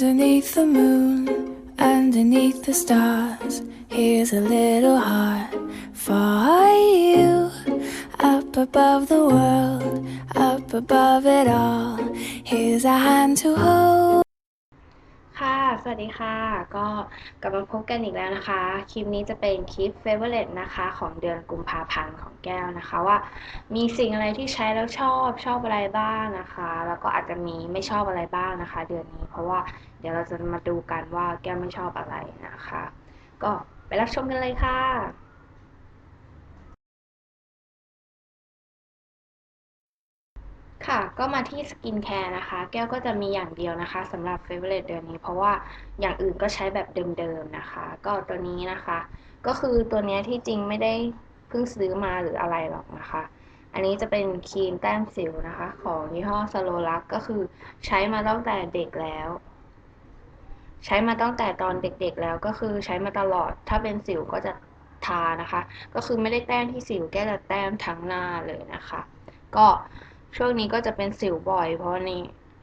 Underneath the moon, underneath the stars, here's a little heart for you. Up above the world, up above it all, here's a hand to hold. สวัสดีค่ะ ก็กลับมาพบกันอีกแล้วนะคะ คลิปนี้จะเป็นคลิปเฟเวอร์เลตนะคะ ของเดือนกุมภาพันธ์ของแก้วนะคะ ว่ามีสิ่งอะไรที่ใช้แล้วชอบชอบอะไรบ้างนะคะ แล้วก็อาจจะมีไม่ชอบอะไรบ้างนะคะ เดือนนี้เพราะว่าเดี๋ยวเราจะมาดูกันว่าแก้วไม่ชอบอะไรนะคะ ก็ไปรับชมกันเลยค่ะ ค่ะก็มาที่สกินแคร์นะคะ แก้วก็จะมีอย่างเดียวนะคะสำหรับ favorite เดือนนี้ เพราะว่าอย่างอื่นก็ใช้แบบเดิมๆนะคะ ก็ตัวนี้นะคะ ก็คือตัวนี้ที่จริงไม่ได้เพิ่งซื้อมาหรืออะไรหรอกนะคะ อันนี้จะเป็นครีมแต้มสิวนะคะ ของยี่ห้อสโลลักก็คือใช้มาตั้งแต่เด็กแล้ว ใช้มาตั้งแต่ตอนเด็กๆแล้วก็คือใช้มาตลอด ถ้าเป็นสิวก็จะทานะคะ ก็คือไม่ได้แต้มที่สิวแก้จะแต้มทั้งหน้าเลยนะคะ ก็ ช่วงนี้ก็จะเป็นสิวบ่อย เพราะนี่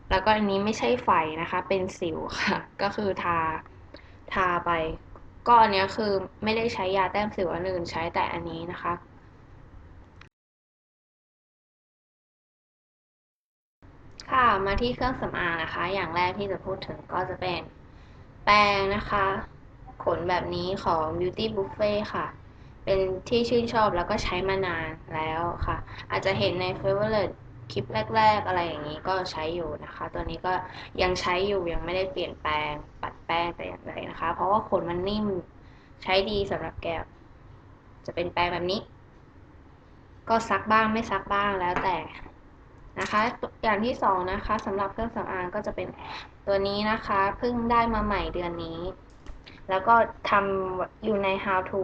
แล้วก็อันนี้ไม่ใช่ไฝนะคะ เป็นสิวค่ะ ก็คือทา ทาไป ก็อันเนี้ยคือไม่ได้ใช้ยาแต้มสิวอันอื่นใช้แต่อันนี้นะคะ ค่ะมาที่เครื่องสำอางนะคะ อย่างแรกที่จะพูดถึงก็จะเป็นแปรงนะคะ ขนแบบนี้ของ Beauty Buffet ค่ะเป็นที่ชื่นชอบแล้วก็ใช้มานานแล้วค่ะ อาจจะเห็นใน Favorite คลิปแรก ๆ อะไรอย่างนี้ก็ใช้อยู่นะคะ ตัวนี้ก็ยังใช้อยู่ยังไม่ได้เปลี่ยนแปลงปัดแป้งแต่อย่างใดนะคะ เพราะว่าขนมันนิ่มใช้ดีสำหรับแก้วจะเป็นแปรงแบบนี้ ก็ซักบ้างไม่ซักบ้างแล้วแต่นะคะอย่างที่สองนะคะสำหรับเครื่องสำอางก็จะเป็นตัวนี้นะคะเพิ่งได้มาใหม่เดือนนี้ แล้วก็ทำอยู่ใน how to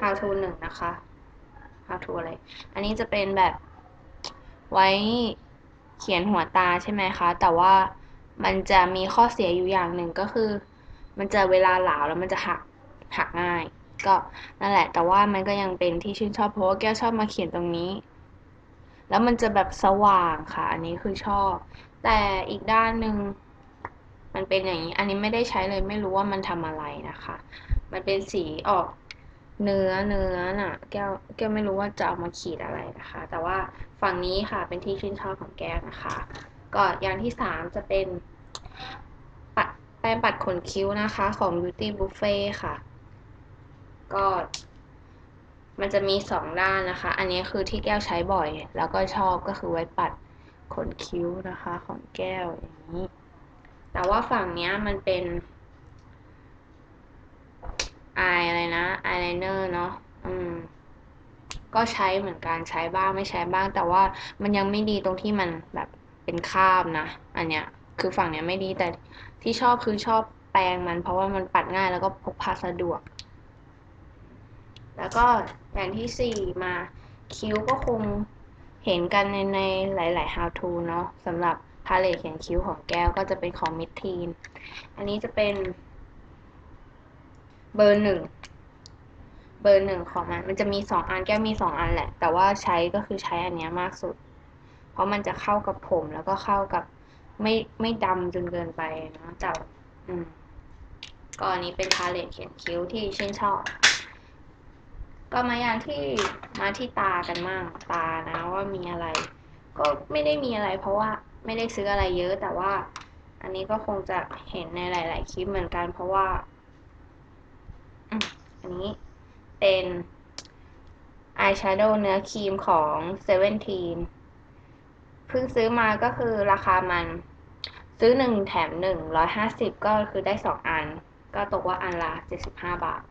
how to หนึ่งนะคะ how to อะไร อันนี้จะเป็นแบบ ไว้เขียนหัวตาใช่ไหมคะ แต่ว่ามันจะมีข้อเสียอยู่อย่างหนึ่งก็คือ มันจะเวลาเหลาแล้วมันจะหักหักง่าย ก็นั่นแหละ แต่ว่ามันก็ยังเป็นที่ชื่นชอบเพราะว่าแก้วชอบมาเขียนตรงนี้ แล้วมันจะแบบสว่างค่ะ อันนี้คือชอบ แต่อีกด้านหนึ่งมันเป็นอย่างนี้ อันนี้ไม่ได้ใช้เลยไม่รู้ว่ามันทำอะไรนะคะ มันเป็นสีออกเนื้อเนื้อน่ะ แก้วแก้วไม่รู้ว่าจะเอามาขีดอะไรนะคะ แต่ว่า ฝั่งนี้ค่ะเป็นที่ชื่นชอบของแก้วนะคะ ก็อย่างที่สามจะเป็นปัดแป้งปัดขนคิ้วนะคะของ Beauty Buffet ค่ะ ก็มันจะมีสองด้านนะคะ อันนี้คือที่แก้วใช้บ่อย แล้วก็ชอบก็คือไว้ปัดขนคิ้วนะคะ ของแก้วอย่างนี้ แต่ว่าฝั่งนี้มันเป็นอายอะไรนะอายไลเนอร์เนาะอืม ก็ใช้เหมือนกันใช้บ้างไม่ใช้บ้าง แต่ว่ามันยังไม่ดีตรงที่มันแบบเป็นคราบนะ อันเนี้ยคือฝั่งเนี้ยไม่ดีแต่ที่ชอบคือชอบแปรงมัน เพราะว่ามันปัดง่ายแล้วก็พกพาสะดวก แล้วก็อย่างที่สี่มาคิ้วก็คงเห็นกันในในหลาย ๆ how to เนาะสำหรับพาเลตเขียนคิ้วของแก้วก็จะเป็นของมิดทีน อันนี้จะเป็นเบอร์หนึ่ง เบอร์หนึ่งของมัน มันจะมีสองอันแก้วมีสองอันแหละ แต่ว่าใช้ก็คือใช้อันเนี้ยมากสุด เพราะมันจะเข้ากับผมแล้วก็เข้ากับไม่ไม่ดำจนเกินไปนะจับอืมก็อันนี้เป็นพาเลตเขียนคิ้วที่ชื่นชอบ ก็มาอย่างที่มาที่ตากันมั่งตานะว่ามีอะไร ก็ไม่ได้มีอะไร เพราะว่าไม่ได้ซื้ออะไรเยอะแต่ว่า อันนี้ก็คงจะเห็นในหลาย ๆ คลิปเหมือนกัน เพราะว่าอันนี้ เป็นอายแชโดว์เนื้อครีมของเซเว่นทีนเพิ่งซื้อมาก็คือราคามันซื้อหนึ่งแถมหนึ่งร้อยห้าสิบก็คือได้สองอัน ก็ตกว่าอันละเจ็ดสิบห้าบาท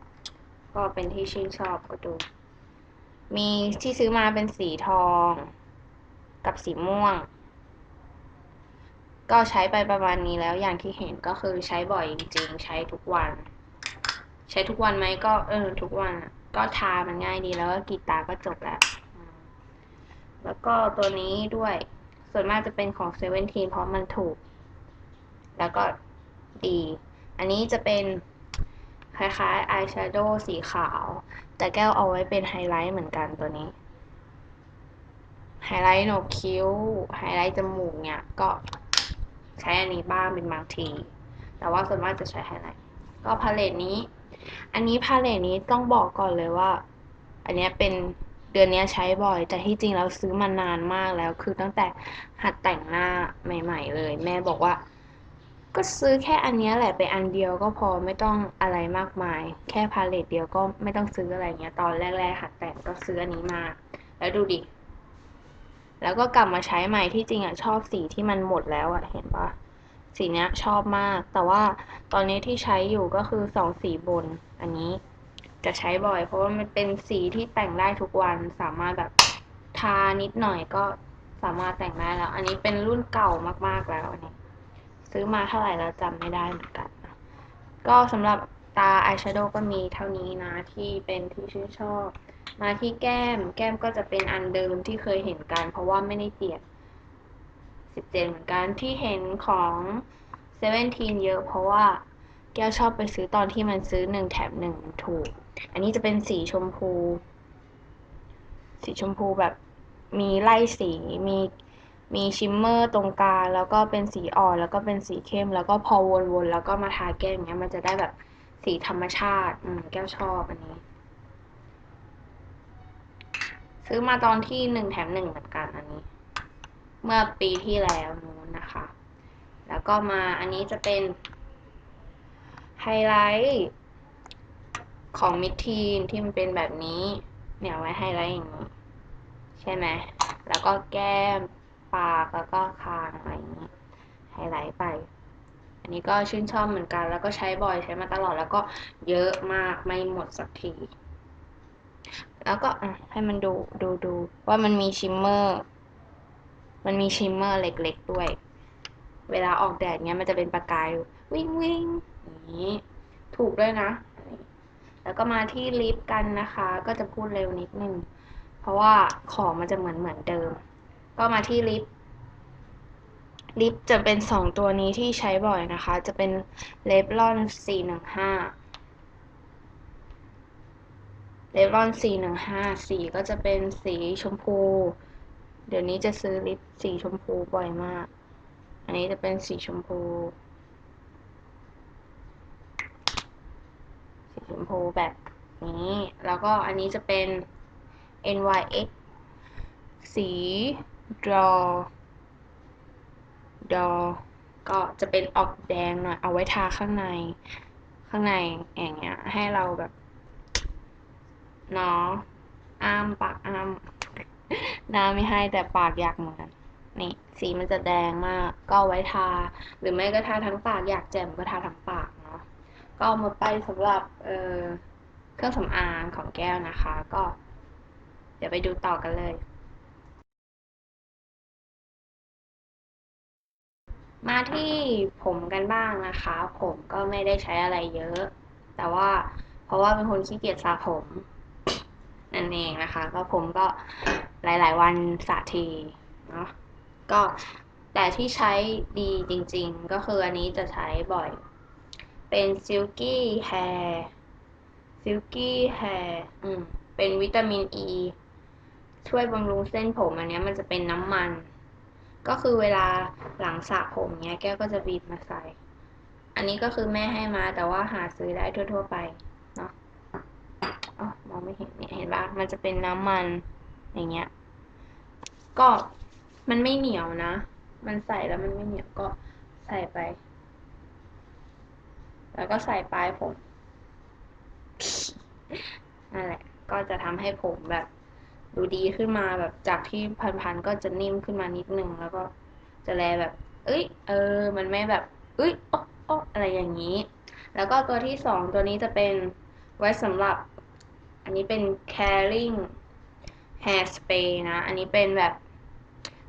ก็เป็นที่ชื่นชอบก็ดู มีที่ซื้อมาเป็นสีทอง กับสีม่วง ก็ใช้ไปประมาณนี้แล้วอย่างที่เห็นก็คือใช้บ่อยจริงๆ ใช้ทุกวัน ใช้ทุกวันไหมก็เออทุกวัน ก็ทามันง่ายดีแล้วก็กีตาก็จบแล้ว แล้วก็ตัวนี้ด้วย ส่วนมากจะเป็นของเซเว่นทีเพราะมันถูก แล้วก็ดี อันนี้จะเป็นคล้ายๆอายแชโดว์สีขาว แต่แก้วเอาไว้เป็นไฮไลท์เหมือนกันตัวนี้ ไฮไลท์โหนกคิ้ว ไฮไลท์จมูกเนี่ย ก็ใช้อันนี้บ้างเป็นบางที แต่ว่าส่วนมากจะใช้ไฮไลท์ ก็พาเลตนี้ อันนี้พาเลตนี้ต้องบอกก่อนเลยว่า อันเนี้ยเป็นเดือนนี้ใช้บ่อย แต่ที่จริงเราซื้อมานานมากแล้ว คือตั้งแต่หัดแต่งหน้าใหม่ ๆ เลย แม่บอกว่า ก็ซื้อแค่อันเนี้ยแหละไปอันเดียวก็พอไม่ต้องอะไรมากมาย แค่พาเลตเดียวก็ไม่ต้องซื้ออะไรเงี้ยตอนแรก ๆ หัดแต่งก็ซื้ออันนี้มา แล้วดูดิแล้วก็กลับมาใช้ใหม่ที่จริงอะชอบสีที่มันหมดแล้วอะเห็นปะ สีเนี้ยชอบมาก แต่ว่าตอนนี้ที่ใช้อยู่ก็คือสองสีบน อันนี้จะใช้บ่อย เพราะว่ามันเป็นสีที่แต่งได้ทุกวันสามารถแบบทานิดหน่อยก็สามารถแต่งได้แล้ว อันนี้เป็นรุ่นเก่ามากๆแล้วอันนี้ ซื้อมาเท่าไหร่แล้วจำไม่ได้เหมือนกัน ก็สำหรับตาอายแชโดว์ก็มีเท่านี้นะที่เป็นที่ชื่นชอบ มาที่แก้ม แก้มก็จะเป็นอันเดิมที่เคยเห็นกัน เพราะว่าไม่ได้เปลี่ยน สิบเจ็ดเหมือนกันที่เห็นของเซเว่นทีนเยอะเพราะว่าแก้วชอบไปซื้อตอนที่มันซื้อหนึ่งแถมหนึ่งถูก อันนี้จะเป็นสีชมพู สีชมพูแบบมีไล่สีมีมีชิมเมอร์ตรงกลางแล้วก็เป็นสีอ่อนแล้วก็เป็นสีเข้ม แล้วก็พอวนๆแล้วก็มาทาแก้มอย่างเงี้ยมันจะได้แบบสีธรรมชาติอืมแก้วชอบอันนี้ ซื้อมาตอนที่หนึ่งแถมหนึ่งเหมือนกัน เมื่อปีที่แล้วนู้นนะคะ แล้วก็มาอันนี้จะเป็นไฮไลท์ของมิดทีนที่มันเป็นแบบนี้ เนี่ยไว้ไฮไลท์อย่างนี้ ใช่ไหม แล้วก็แก้มปากแล้วก็คางอะไรอย่างนี้ไฮไลท์ไป อันนี้ก็ชื่นชอบเหมือนกัน แล้วก็ใช้บ่อยใช้มาตลอดแล้วก็เยอะมากไม่หมดสักที แล้วก็ให้มันดูดูดูว่ามันมีชิมเมอร์ มันมีชิมเมอร์เล็กๆด้วย เวลาออกแดดเนี้ยมันจะเป็นประกายวิ่งวิ่งอย่างนี้ ถูกด้วยนะ แล้วก็มาที่ลิปกันนะคะ ก็จะพูดเร็วนิดนึง เพราะว่าของมันจะเหมือนเหมือนเดิม ก็มาที่ลิปลิปจะเป็นสองตัวนี้ที่ใช้บ่อยนะคะ จะเป็นเลฟลอน415เลฟลอน415 สีก็จะเป็นสีชมพู เดี๋ยวนี้จะซื้อลิปสีชมพูบ่อยมาก อันนี้จะเป็นสีชมพู สีชมพูแบบนี้ แล้วก็อันนี้จะเป็น NYX สี draw draw ก็จะเป็นออกแดงหน่อย เอาไว้ทาข้างใน ข้างในอย่างเงี้ย ให้เราแบบเนาะอ้ามปากอ้าม หน้าไม่ให้แต่ปากอยากเหมือนนี่สีมันจะแดงมาก ก็ไว้ทา หรือไม่ก็ทาทั้งปากอยากแจ่มก็ทาทั้งปากเนาะก็เอามาไปสำหรับเอ่อเครื่องสำอางของแก้วนะคะ ก็ เดี๋ยวไปดูต่อกันเลยมาที่ผมกันบ้างนะคะ ผมก็ไม่ได้ใช้อะไรเยอะ แต่ว่าเพราะว่าเป็นคนขี้เกียจสระผมนั่นเองนะคะ ก็ผมก็ หลาย ๆ วันสระทีเนาะก็แต่ที่ใช้ดีจริงๆ ก็คืออันนี้จะใช้บ่อย เป็น Silky Hair Silky Hair อืม เป็นวิตามินอ e, ีช่วยบำรุงเส้นผมอันนี้มันจะเป็นน้ำมัน ก็คือเวลาหลังสระผมเนี้ยแก้วก็จะบีบมาใส่ อันนี้ก็คือแม่ให้มาแต่ว่าหาซื้อได้ทั่ว ๆ ไป เนาะอ๋อมองไม่เห็นเนี่ยเห็นปะมันจะเป็นน้ำมัน อย่างเงี้ย ก็มันไม่เหนียวนะ มันใส่แล้วมันไม่เหนียวก็ใส่ไป แล้วก็ใส่ปลายผมนั่นแหละ ก็จะทำให้ผมแบบ ดูดีขึ้นมาแบบจากที่พันๆก็จะนิ่มขึ้นมานิดนึง แล้วก็จะแลแบบ เอ้ย เออ มันไม่แบบ เอ้ยโอ๊ะโอ๊ะอะไรอย่างนี้ แล้วก็ตัวที่สองตัวนี้จะเป็นไว้สำหรับ อันนี้เป็น caring hair spray นะ อันนี้เป็นแบบ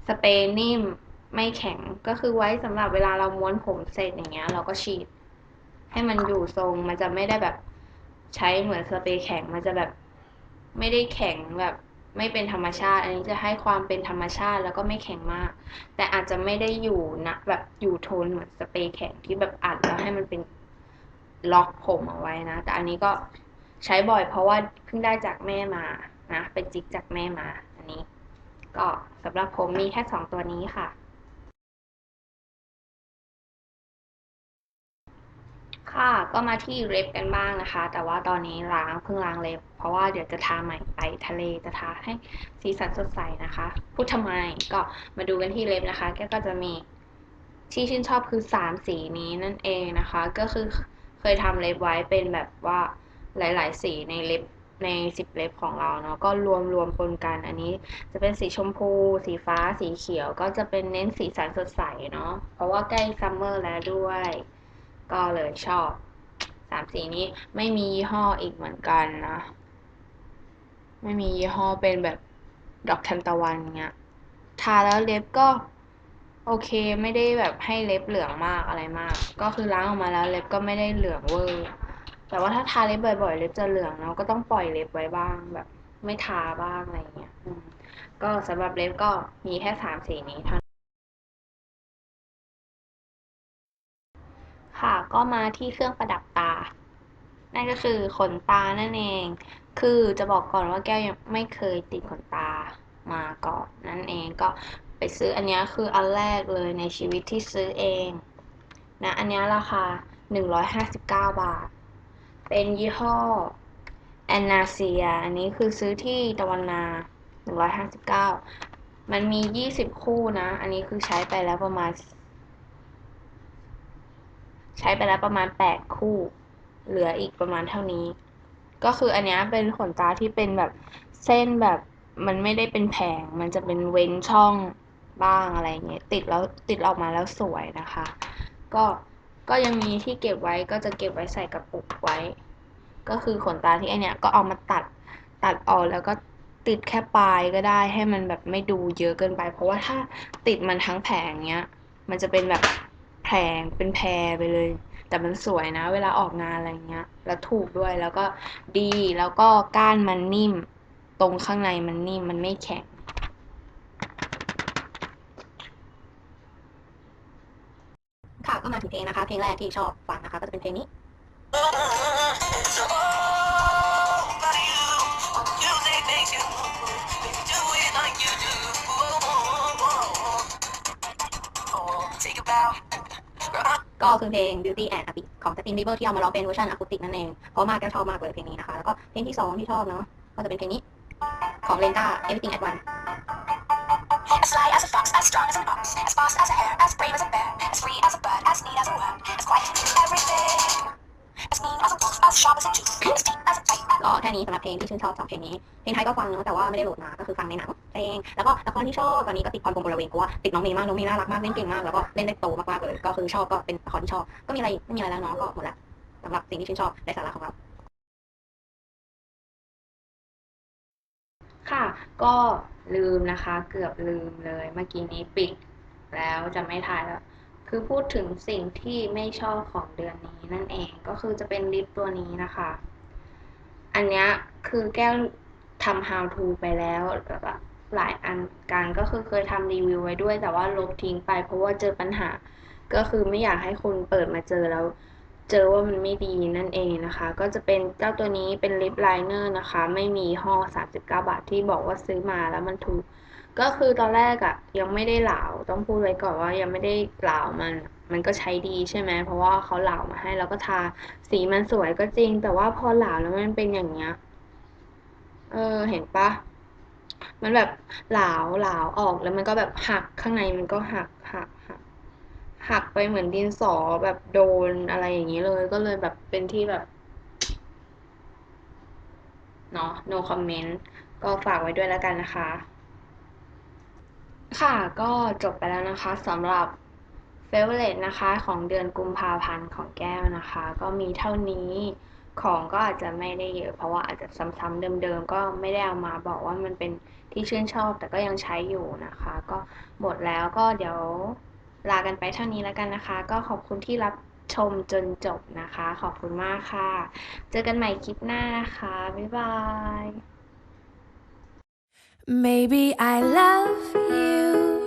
สเปรย์นิ่มไม่แข็งก็คือไว้สำหรับเวลาเราม้วนผมเสร็จอย่างเงี้ย เราก็ฉีด ให้มันอยู่ทรงมันจะไม่ได้แบบใช้เหมือนสเปรย์แข็งมันจะแบบไม่ได้แข็งแบบไม่เป็นธรรมชาติ อันนี้จะให้ความเป็นธรรมชาติแล้วก็ไม่แข็งมาก แต่อาจจะไม่ได้อยู่นะแบบอยู่โทนเหมือนสเปรย์แข็งที่แบบอัดแล้วให้มันเป็นล็อกผมเอาไว้นะ แต่อันนี้ก็ใช้บ่อยเพราะว่าเพิ่งได้จากแม่มา นะเป็นจิกจากแม่มาอันนี้ ก็สำหรับผมมีแค่สองตัวนี้ค่ะ ค่ะก็มาที่เล็บกันบ้างนะคะ แต่ว่าตอนนี้ล้างเพิ่งล้างเล็บ เพราะว่าเดี๋ยวจะทาใหม่ไปทะเลจะทาให้สีสันสดใสนะคะ พูดทำไมก็มาดูกันที่เล็บนะคะแกก็จะมีที่ชื่นชอบคือสามสีนี้นั่นเองนะคะ ก็คือเคยทำเล็บไว้เป็นแบบว่าหลาย ๆ สีในเล็บ ในสิบเล็บของเราเนาะก็รวมรวมปนกันอันนี้ จะเป็นสีชมพู สีฟ้าสีเขียว ก็จะเป็นเน้นสีสันสดใสเนาะเพราะว่าใกล้ซัมเมอร์แล้วด้วย ก็เลยชอบสามสีนี้ไม่มียี่ห้ออีกเหมือนกันนะไม่มียี่ห้อเป็นแบบดอกทันตะวันเงี้ยทาแล้วเล็บก็โอเคไม่ได้แบบให้เล็บเหลืองมากอะไรมาก ก็คือล้างออกมาแล้วเล็บก็ไม่ได้เหลืองเวอร์ แต่ว่าถ้าทาเล็บบ่อยๆ เล็บจะเหลืองเนาะก็ต้องปล่อยเล็บไว้บ้างแบบ ไม่ทาบ้างอะไรเงี้ยก็สำหรับเล็บก็มีแค่สามสีนี้เท่านั้นค่ะก็มาที่เครื่องประดับตา นั่นก็คือขนตานั่นเอง คือจะบอกก่อนว่าแก้วยังไม่เคยติดขนตามาก่อนนั่นเองก็ไปซื้ออันนี้คืออันแรกเลยในชีวิตที่ซื้อเองนะอันนี้ราคา 159 บาท เป็นยี่ห้อแอนนาเซีย อันนี้คือซื้อที่ตะวันนา 159 มันมี 20 คู่นะ อันนี้คือใช้ไปแล้วประมาณ ใช้ไปแล้วประมาณ 8 คู่ เหลืออีกประมาณเท่านี้ ก็คืออันนี้เป็นขนตาที่เป็นแบบเส้นแบบมันไม่ได้เป็นแผง มันจะเป็นเว้นช่องบ้างอะไรเงี้ย ติดแล้วติดออกมาแล้วสวยนะคะ ก็ ก็ยังมีที่เก็บไว้ก็จะเก็บไว้ใส่กระปุกไว้ ก็คือขนตาที่ไอเนี้ยก็เอามาตัดตัดออกแล้วก็ติดแค่ปลายก็ได้ให้มันแบบไม่ดูเยอะเกินไป เพราะว่าถ้าติดมันทั้งแผงเนี้ย มันจะเป็นแบบแผงเป็นแพรไปเลย แต่มันสวยนะ เวลาออกงานอะไรเงี้ย แล้วถูกด้วยแล้วก็ดีแล้วก็ก้านมันนิ่ม ตรงข้างในมันนิ่มมันไม่แข็ง ค่ะ ก็มาถึงเพลงนะคะ เพลงแรกที่ชอบฟังนะคะ ก็จะเป็นเพลงนี้ก็คือเพลง Beauty and a b i t ของ Justin Bieber ที่เอามาร้องเป็นเวอร์ชันอะคูติกนั่นเอง เพราะมากก็ชอบมากเลยเพลงนี้นะคะ แล้วก็เพลงที่สองที่ชอบเนาะก็จะเป็นเพลงนี้ ของ Lenta Everything at Once As sly as a fox, as strong as an ox, as fast as a hare, as brave as a bear, as free as a bird, as neat as a worm, as quiet as everything, as mean as a wolf, as sharp as a tooth, as deep as a pipe. ก็แค่นี้สำหรับเพลงที่ชื่นชอบสองเพลงนี้ เพลงไทยก็ฟังเนอะแต่ว่าไม่ได้โหลดมา ก็คือฟังในหนังเพลง แล้วก็ละครที่ชอบตอนนี้ก็ติดพรพรหมบุรเวงเพราะว่าติดน้องเมย์มาก น้องเมย์น่ารักมาก เล่นเก่งมาก แล้วก็เล่นได้โตมากๆเลย ก็คือชอบก็เป็นละครที่ชอบ ก็มีอะไรอีกไม่มีอะไรแล้วเนาะ ก็หมดละสำหรับสิ่งที่ชื่นชอบในสาระของเราค่ะ ก็ ลืมนะคะ เกือบลืมเลย เมื่อกี้นี้ปิด แล้วจะไม่ถ่ายแล้ว คือพูดถึงสิ่งที่ไม่ชอบของเดือนนี้นั่นเอง ก็คือจะเป็นลิปตัวนี้นะคะ อันนี้คือแก้วทำ how to ไปแล้วแบบหลายอันกันก็คือเคยทำรีวิวไว้ด้วย แต่ว่าลบทิ้งไปเพราะว่าเจอปัญหา ก็คือไม่อยากให้คุณเปิดมาเจอแล้ว เจอว่ามันไม่ดีนั่นเองนะคะ ก็จะเป็นเจ้าตัวนี้เป็นลิปไลเนอร์นะคะ ไม่มีห่อ39 บาทที่บอกว่าซื้อมาแล้วมันถูก ก็คือตอนแรกอะ่ะยังไม่ได้เหลาต้องพูดไว้ก่อนว่ายังไม่ได้เหลามันมันก็ใช้ดีใช่ไหมเพราะว่าเขาเหลามาให้แล้วก็ทาสีมันสวยก็จริง แต่ว่าพอเหลาแล้วมันเป็นอย่างเงี้ยเออเห็นปะมันแบบเหลาเหลาออกแล้วมันก็แบบหักข้างในมันก็หักหักหัก หักไปเหมือนดินสอแบบโดนอะไรอย่างนี้เลย ก็เลยแบบเป็นที่แบบเนาะ no comment ก็ฝากไว้ด้วยแล้วกันนะคะ ค่ะก็จบไปแล้วนะคะสำหรับ favorite นะคะ ของเดือนกุมภาพันธ์ของแก้วนะคะ ก็มีเท่านี้ของก็อาจจะไม่ได้เยอะ เพราะว่าอาจจะซ้ำๆเดิมๆ ก็ไม่ได้เอามาบอกว่ามันเป็นที่ชื่นชอบแต่ก็ยังใช้อยู่นะคะ ก็หมดแล้วก็เดี๋ยว ลากันไปเท่านี้แล้วกันนะคะ ก็ขอบคุณที่รับชมจนจบนะคะ ขอบคุณมากค่ะ เจอกันใหม่คลิปหน้านะคะ บ๊ายบาย Maybe I love you